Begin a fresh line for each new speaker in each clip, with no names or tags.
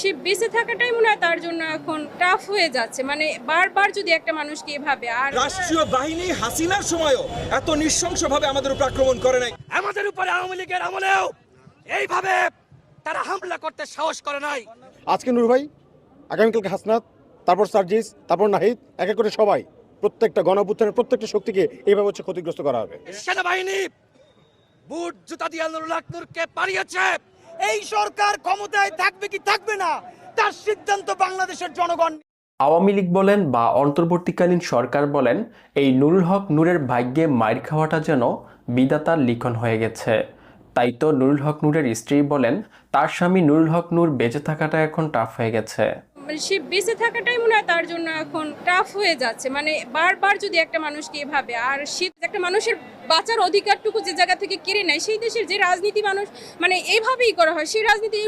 সে বেঁচে থাকাটাই মনে হয় তার জন্য এখন টাফ হয়ে যাচ্ছে। মানে বারবার যদি একটা মানুষকে এভাবে আর
রাষ্ট্রীয় বাহিনী হাসিনার সময়ও এত নৃশংসভাবে আমাদের উপর আক্রমণ করে নাই।
আমাদের উপরে আওয়ামী লীগের আমলেও এইভাবে তারা হামলা করতে সাহস করে নাই।
আজকে নূর ভাই আগামীকালকে হাসনাত তারপর সার্জিস তারপর নাহিদ এক এক করে সবাই প্রত্যেকটা গণঅভ্যুত্থানের প্রত্যেকটা শক্তিকে এইভাবে হচ্ছে ক্ষতিগ্রস্ত করা হবে।
সেনাবাহিনী বুট জুতা দিয়ে নুরুল হক নূরকে পালিয়েছে
এই সরকার ক্ষমতায় থাকবে কি থাকবে না? তার সিদ্ধান্ত বাংলাদেশের জনগণ।
আওয়ামী লীগ বলেন বা অন্তর্বর্তীকালীন সরকার বলেন এই নুরুল হক নূরের ভাগ্যে মাইর খাওয়াটা যেন বিদাতার লিখন হয়ে গেছে। তাই তো নুরুল হক নূরের স্ত্রী বলেন তার স্বামী নুরুল হক নূর বেঁচে থাকাটা এখন টাফ হয়ে গেছে।
মানে সে বেঁচে থাকাটাই মনে হয় তার জন্য এখন টাফ হয়ে যাচ্ছে। মানে বারবার যদি একটা মানুষকে এভাবে আর শীত একটা মানুষের বাঁচার অধিকারটুকু যে জায়গা থেকে কেড়ে নেয়, সেই দেশের যে রাজনীতি মানুষ মানে এইভাবেই করা হয়, সেই রাজনীতি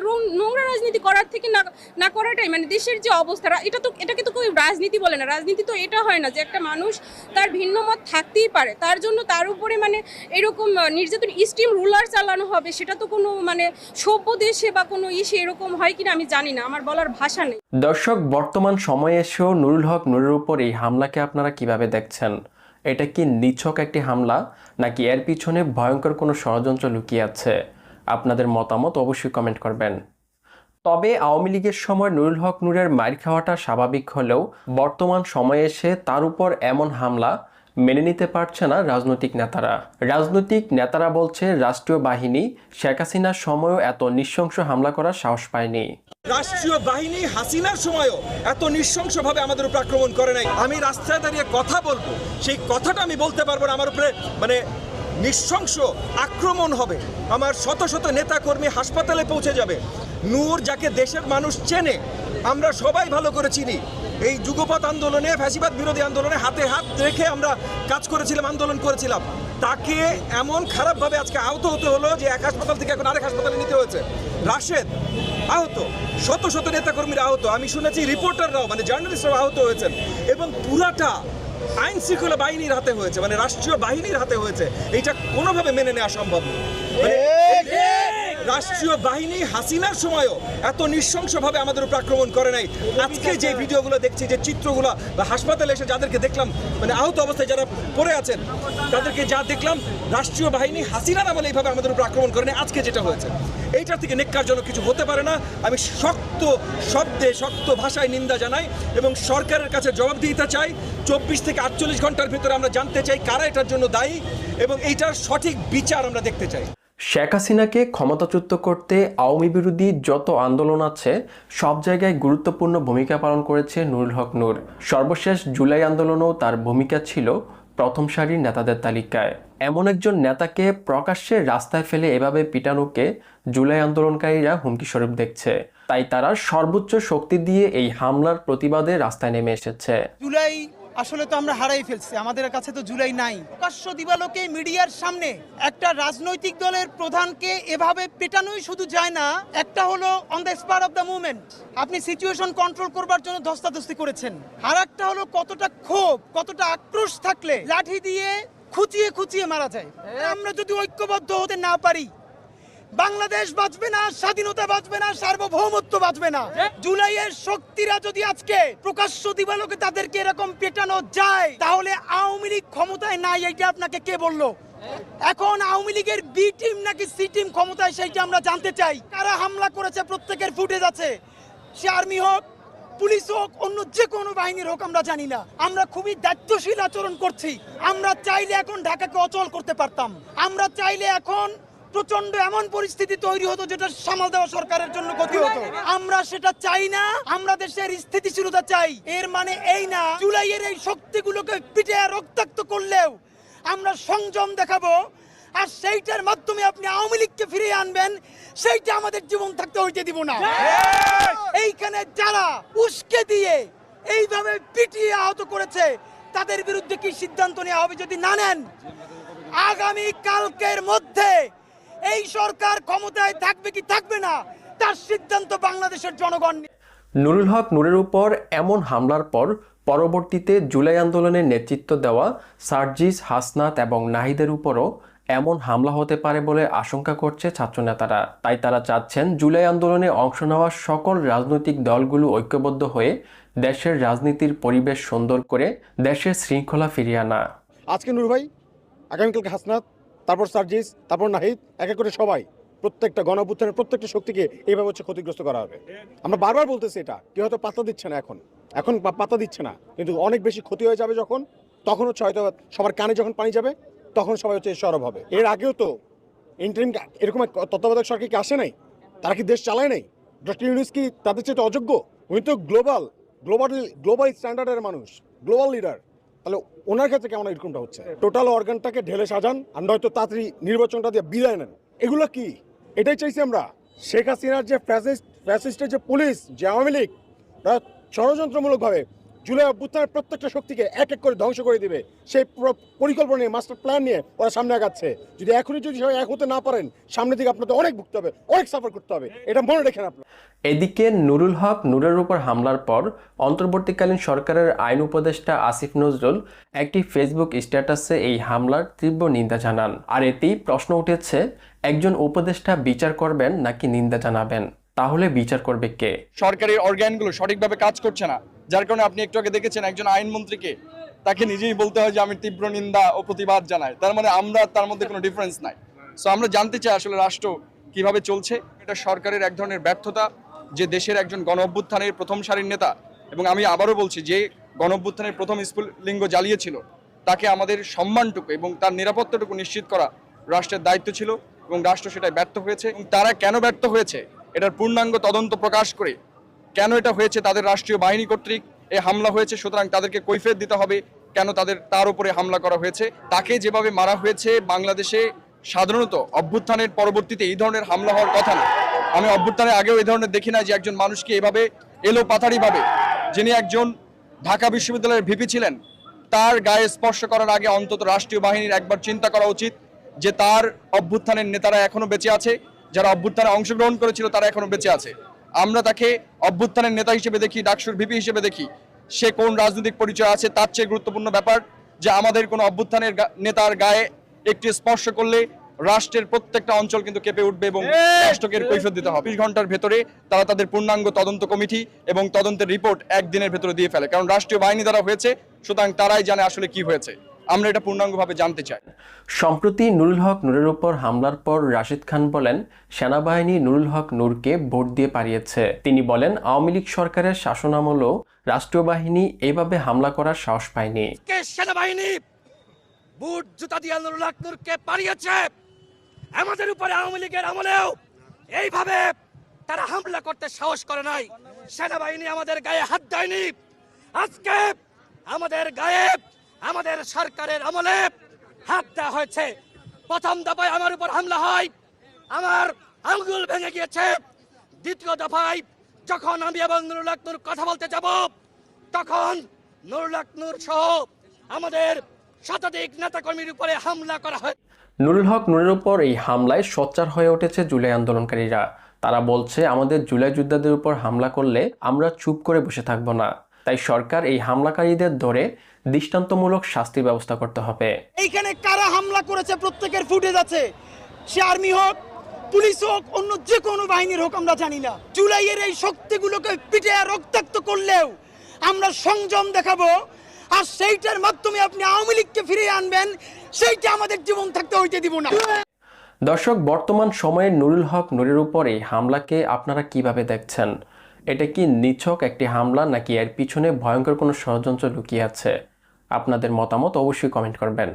নোংরা রাজনীতি করার থেকে না না করাটাই মানে দেশের যে অবস্থাটা, এটা তো, এটাকে তো কেউ রাজনীতি বলে না। রাজনীতি তো এটা হয় না যে একটা মানুষ তার ভিন্ন মত থাকতেই পারে। তার জন্য তার উপরে মানে এরকম নির্যাতন, স্টিম রুলার চালানো হবে, সেটা তো কোনো মানে সভ্য দেশে বা কোনো ইসে এরকম হয় কিনা আমি জানি না, আমার বলার ভাষা নেই।
দর্শক, বর্তমান সময়ে এসেও নুরুল হক নূরের উপর এই হামলাকে আপনারা কীভাবে দেখছেন? এটা কি নিছক একটি হামলা, নাকি এর পিছনে ভয়ঙ্কর কোনো ষড়যন্ত্র লুকিয়ে আছে? আপনাদের মতামত অবশ্যই কমেন্ট করবেন। তবে আওয়ামী লীগের সময় নুরুল হক নূরের মার খাওয়াটা স্বাভাবিক হলেও বর্তমান সময়ে এসে তার উপর এমন হামলা মেনে নিতে পারছে না রাজনৈতিক নেতারা। রাজনৈতিক নেতারা বলছে, রাষ্ট্রীয় বাহিনী শেখ হাসিনার সময়ও এত নৃশংস হামলা করার সাহস পায়নি।
রাষ্ট্রীয় বাহিনী হাসিনার সময়ও এত নৃশংসভাবে আমাদের উপর আক্রমণ করে নাই। আমি রাস্তায় দাঁড়িয়ে কথা বলব, সেই কথাটা আমি বলতে পারব না। আমার উপরে মানে নৃশংস আক্রমণ হবে। আমার শত শত নেতা কর্মী হাসপাতালে পৌঁছে যাবে। নূর যাকে দেশের মানুষ চেনে, আমরা সবাই ভালো করে চিনি। এই যুগপথ আন্দোলনে, ফ্যাসিবাদ বিরোধী আন্দোলনে হাতে হাত রেখে আমরা কাজ করেছিলাম, আন্দোলন করেছিলাম। তাকে এমন খারাপভাবে আজকে আহত হতে হলো যে এক হাসপাতাল থেকে এখন আরেক হাসপাতালে নিতে হয়েছে। রাশেদ, আহত। শত শত নেতাকর্মীরা আহত। আমি শুনেছি রিপোর্টাররাও মানে জার্নালিস্টরাও আহত হয়েছেন। এবং পুরাটা আইন শৃঙ্খলা বাহিনীর হাতে হয়েছে মানে রাষ্ট্রীয় বাহিনীর হাতে হয়েছে। এইটা কোনোভাবে মেনে নেওয়া সম্ভব নয়। মানে রাষ্ট্রীয় বাহিনী হাসিনার সময়ও এত নৃশংসভাবে আমাদের উপর আক্রমণ করে নাই। আজকে যে ভিডিওগুলো দেখছি, যে চিত্রগুলো বা হাসপাতালে এসে যাদেরকে দেখলাম মানে আহত অবস্থায় যারা পড়ে আছেন, তাদেরকে যা দেখলাম, রাষ্ট্রীয় বাহিনী হাসিনার আমলে এইভাবে আমাদের উপর আক্রমণ করে নাই। আজকে যেটা হয়েছে এইটার থেকে নেককারজনক কিছু হতে পারে না। আমি শক্ত শব্দে, শক্ত ভাষায় নিন্দা জানাই এবং সরকারের কাছে জবাবদিহিতা চাই। চব্বিশ থেকে আটচল্লিশ ঘণ্টার ভিতরে আমরা জানতে চাই কারা এটার জন্য দায়ী এবং এইটার সঠিক বিচার আমরা দেখতে চাই।
শেখ হাসিনাকে ক্ষমতাচ্যুত করতে আওয়ামী বিরোধী যত আন্দোলন আছে, সব জায়গায় গুরুত্বপূর্ণ ভূমিকা পালন করেছে নুরুল হক নূর। সর্বশেষ জুলাই আন্দোলনেও তার ভূমিকা ছিল প্রথম সারির নেতাদের তালিকায়। এমন একজন নেতাকে প্রকাশ্যে রাস্তায় ফেলে এভাবে পিটানোকে জুলাই আন্দোলনকারীরা হুমকি স্বরূপ দেখছে। তাই তারা সর্বোচ্চ শক্তি দিয়ে এই হামলার প্রতিবাদে রাস্তায় নেমে এসেছে।
জুলাই আসলে তো আমরা হারাই ফেলছি, আমাদের কাছে তো জুলাই নাই। প্রকাশ্য দিবালোকে মিডিয়ার সামনে একটা রাজনৈতিক দলের প্রধানকে এভাবে পেটানোই শুধু যায় না, একটা হলো on the spur of the movement আপনি সিচুয়েশন কন্ট্রোল করবার জন্য ধস্তাধস্তি করেছেন। আর একটা হলো কতটা ক্ষোভ, কতটা আক্রোশ থাকলে লাঠি দিয়ে খুচিয়ে খুচিয়ে মারা যায়। আমরা যদি ঐক্যবদ্ধ হতে না পারি বাংলাদেশ বাঁচবে না স্বাধীনতা বাঁচবে না সার্বভৌমত্ব বাঁচবে না। জুলাইয়ের শক্তিরা যদি আজকে প্রকাশ্য দিবালোকে তাদেরকে এরকম পেটানো যায় তাহলে আওয়ামী লীগ ক্ষমতায় নাই এটা আপনাকে কে বলল? এখন আওয়ামী লীগের বি টিম নাকি সি টিম ক্ষমতায় সেইটা আমরা জানতে চাই। কারা হামলা করেছে প্রত্যেকের ফুটেজ আছে। সে আর্মি হোক পুলিশ হোক অন্য যে কোনো বাহিনীর হোক আমরা জানি না। আমরা খুবই দায়িত্বশীল আচরণ করছি। আমরা চাইলে এখন ঢাকাকে অচল করতে পারতাম। আমরা চাইলে এখন প্রচণ্ড এমন পরিস্থিতি তৈরি হতো যেটা সামাল দেওয়া সরকারের জন্য ক্ষতি হতো। আমরা সেটা চাই না আমরা দেশের স্থিতিশীলতা চাই। এর মানে এই না জুলাইয়ের এই শক্তিগুলোকে পিঠে রক্তাক্ত করলেও আমরা সংযম দেখাবো আর সেইটার মাধ্যমে আপনি আওয়ামী লীগকে ফিরিয়ে আনবেন সেইটা আমাদের জীবন থাকতে হইতে দিব না। এইখানে যারা উস্কে দিয়ে এইভাবে পিটিয়ে আহত করেছে তাদের বিরুদ্ধে কি সিদ্ধান্ত নেওয়া হবে যদি না নেন? আগামী কালকের মধ্যে এই সরকার ক্ষমতায় থাকবে কি থাকবে না? তার সিদ্ধান্ত বাংলাদেশের জনগণ
নুরুল হক নূরের উপর এমন হামলার পর পরবর্তীতে জুলাই আন্দোলনের নেতৃত্ব দেওয়া সার্জিস হাসনাত এবং নাহিদের উপরও এমন হামলা হতে পারে বলে আশঙ্কা করছে ছাত্রনেতারা। তাই তারা চাচ্ছেন জুলাই আন্দোলনে অংশ নেওয়া সকল রাজনৈতিক দলগুলো ঐক্যবদ্ধ হয়ে দেশের রাজনীতির পরিবেশ সুন্দর করে দেশের শৃঙ্খলা ফিরিয়ে আনা।
আজকে নূর ভাই আগামীকালকে হাসনাত তারপর সার্জিস, তারপর নাহিদ, এক এক করে সবাই, প্রত্যেকটা গণ অভ্যুত্থানের প্রত্যেকটা শক্তিকে এইভাবে হচ্ছে ক্ষতিগ্রস্ত করা হবে। আমরা বারবার বলতেছি এটা, কেউ হয়তো পাত্তা দিচ্ছে না এখন। এখন পা- পাত্তা দিচ্ছে না। কিন্তু অনেক বেশি ক্ষতি হয়ে যাবে যখন, তখন হচ্ছে হয়তো সবার কানে যখন পানি যাবে, তখন সবাই হচ্ছে সরব হবে। এর আগেও তো ইন্টারিম এরকম তত্ত্বাবধায়ক সরকার কি আসে নাই, তারা কি দেশ চালায় নাই? ডক্টর ইউনুস কি তাদের চেয়ে অযোগ্য? উনি তো গ্লোবাল গ্লোবাল গ্লোবাল স্ট্যান্ডার্ডের মানুষ গ্লোবাল লিডার তাহলে ওনার ক্ষেত্রে কেমন এরকমটা হচ্ছে? টোটাল অর্গানটাকে ঢেলে সাজান আমরা হয়তো তাড়াতাড়ি নির্বাচনটা দিয়ে বিদায় নেন। এগুলো কি? এটাই চাইছি আমরা। শেখ হাসিনার যে ফ্যাসিস্ট ফ্যাসিস্টের যে পুলিশ, যে আওয়ামী লীগ, তারা ষড়যন্ত্রমূলকভাবে জুলাই অভ্যুত্থানের প্রত্যেকটা শক্তিকে এক এক করে ধ্বংস করে দিবে। সেই পরিকল্পনা নিয়ে মাস্টার প্ল্যান নিয়ে ওরা সামনে আগাচ্ছে। যদি এখনই যদি সবাই এক হতে না পারেন সামনে দিকে আপনাদের অনেক ভুগতে হবে অনেক সাফার করতে হবে। এটা মনে রেখেন আপনারা।
এদিকে নুরুল হক নূরের উপর হামলার পর অন্তর্বর্তীকালীন সরকারের আইন উপদেষ্টা আসিফ নজরুল একটি ফেসবুক স্ট্যাটাসে এই হামলার তীব্র নিন্দা জানান। আর এতেই প্রশ্ন উঠেছে একজন উপদেষ্টা বিচার করবেন নাকি নিন্দা জানাবেন? তাহলে বিচার করবে কে?
সরকারি অর্গ্যানগুলো সঠিকভাবে কাজ করছে না। যার কারণে আপনি একটু আগে দেখেছেন একজন আইনমন্ত্রীকে, তাকে নিজেই বলতে হয় যে আমি তীব্র নিন্দা ও প্রতিবাদ জানাই। তার মানে আমরা তার মধ্যে কোনো ডিফারেন্স নাই। সো আমরা জানতে চাই আসলে রাষ্ট্র কীভাবে চলছে। এটা সরকারের এক ধরনের ব্যর্থতা, যে দেশের একজন গণ অভ্যুত্থানের প্রথম সারির নেতা, এবং আমি আবারও বলছি যে গণ অভ্যুত্থানের প্রথম স্ফুলিঙ্গ জ্বালিয়েছিল, তাকে আমাদের সম্মানটুকু এবং তার নিরাপত্তাটুকু নিশ্চিত করা রাষ্ট্রের দায়িত্ব ছিল এবং রাষ্ট্র সেটাই ব্যর্থ হয়েছে। এবং তারা কেন ব্যর্থ হয়েছে, এটার পূর্ণাঙ্গ তদন্ত প্রকাশ করে কেন এটা হয়েছে তাদের রাষ্ট্রীয় বাহিনী কর্তৃক? এ হামলা হয়েছে, সুতরাং তাদেরকে কৈফিয়ত দিতে হবে। কেন তাদের, তার উপরে হামলা করা হয়েছে? তাকে যেভাবে মারা হয়েছে বাংলাদেশে, সাধারণত অভ্যুত্থানের পরবর্তীতে এই ধরনের হামলা হওয়ার কথা না। আমি অভ্যুত্থানের আগেও এই ধরনের দেখি না যে একজন মানুষকে এভাবে এলো পাথারিভাবে যিনি একজন ঢাকা বিশ্ববিদ্যালয়ের ভিপি ছিলেন, তার গায়ে স্পর্শ করার আগে অন্তত রাষ্ট্রীয় বাহিনীর একবার চিন্তা করা উচিত যে তার অভ্যুত্থানের নেতারা এখনও বেঁচে আছে, যারা অভ্যুত্থানে অংশগ্রহণ করেছিল তারা এখনও বেঁচে আছে। আমরা তাকে অভ্যুত্থানের নেতা হিসেবে দেখি ডাকসুর ভিপি হিসেবে দেখি। সে কোন রাজনৈতিক পরিচয় আছে তার চেয়ে গুরুত্বপূর্ণ ব্যাপার যে আমাদের কোনো অভ্যুত্থানের নেতার গায়ে একটি স্পর্শ করলে রাষ্ট্রের প্রত্যেকটা অঞ্চল কিন্তু কেঁপে উঠবে এবং রাষ্ট্রকে এর কৈফিয়ত দিতে হবে। বিশ ঘণ্টার ভেতরে তারা তাদের পূর্ণাঙ্গ তদন্ত কমিটি এবং তদন্তের রিপোর্ট একদিনের ভেতরে দিয়ে ফেলে। কারণ রাষ্ট্রীয় বাহিনী দ্বারা হয়েছে সুতরাং তারাই জানে আসলে কি হয়েছে। আমরা এটা পূর্ণাঙ্গভাবে জানতে চাই।
সম্প্রতি নুরুল হক নূরের উপর হামলার পর রাশিদ খান বলেন সেনাবাহিনী নুরুল হক নূরকে ভোট দিয়ে পারিয়েছে তিনি বলেন আওয়ামী লীগ সরকারের শাসনামলেও রাষ্ট্রীয় বাহিনী এভাবে হামলা করার সাহস পায়নি।
কে সেনাবাহিনী বুট জুতা দিয়ে নুরুল হক নূরকে পারিয়েছে আমাদের উপরে আওয়ামী লীগের আমলেও এইভাবে তারা হামলা করতে সাহস করে নাই। সেনাবাহিনী আমাদের গায়ে হাত দেয়নি। আজকে আমাদের গায়ে আমাদের সরকারের আমলে হাত দেওয়া হয়েছে। প্রথম দফায় আমার উপর হামলা হয়। আমার আঙ্গুল ভেঙে গিয়েছে। দ্বিতীয় দফায় যখন আমি এবং নুরুল হক নূর কথা বলতে যাব, তখন নুরুল আকনুর নূর সহ আমাদের শতাধিক নেতাকর্মীর উপরে হামলা করা হয়।
নুরুল হক নূরের উপর এই হামলায় সোচ্চার হয়ে উঠেছে জুলাই আন্দোলনকারীরা। তারা বলছে, আমাদের জুলাই যোদ্ধাদের উপর হামলা করলে আমরা চুপ করে বসে থাকব না। তাই সরকার এই হামলাকারীদের ধরে দৃষ্টান্তমূলক শাস্তির ব্যবস্থা করতে হবে।
এইখানে কারা হামলা করেছে প্রত্যেকের ফুটেজ আছে। সে আর্মি হোক পুলিশ হোক অন্য যে কোনো বাহিনীর হোক আমরা জানি না। জুলাইয়ের এই শক্তিগুলোকে পিটে রক্তাক্ত করলেও আমরা সংযম দেখাবো। আর সেইটার মাধ্যমে আপনি আওয়ামী লীগকে ফিরিয়ে আনবেন সেইটা আমাদের জীবন থাকতে হইতে দিব না।
দর্শক বর্তমান সময়ে নুরুল হক নূরের উপরে হামলাকে আপনারা কীভাবে দেখছেন? এটা কি নিছক একটি হামলা নাকি এর পিছনে ভয়ঙ্কর কোনো ষড়যন্ত্র লুকিয়ে আছে? আপনাদের মতামত অবশ্যই কমেন্ট করবেন।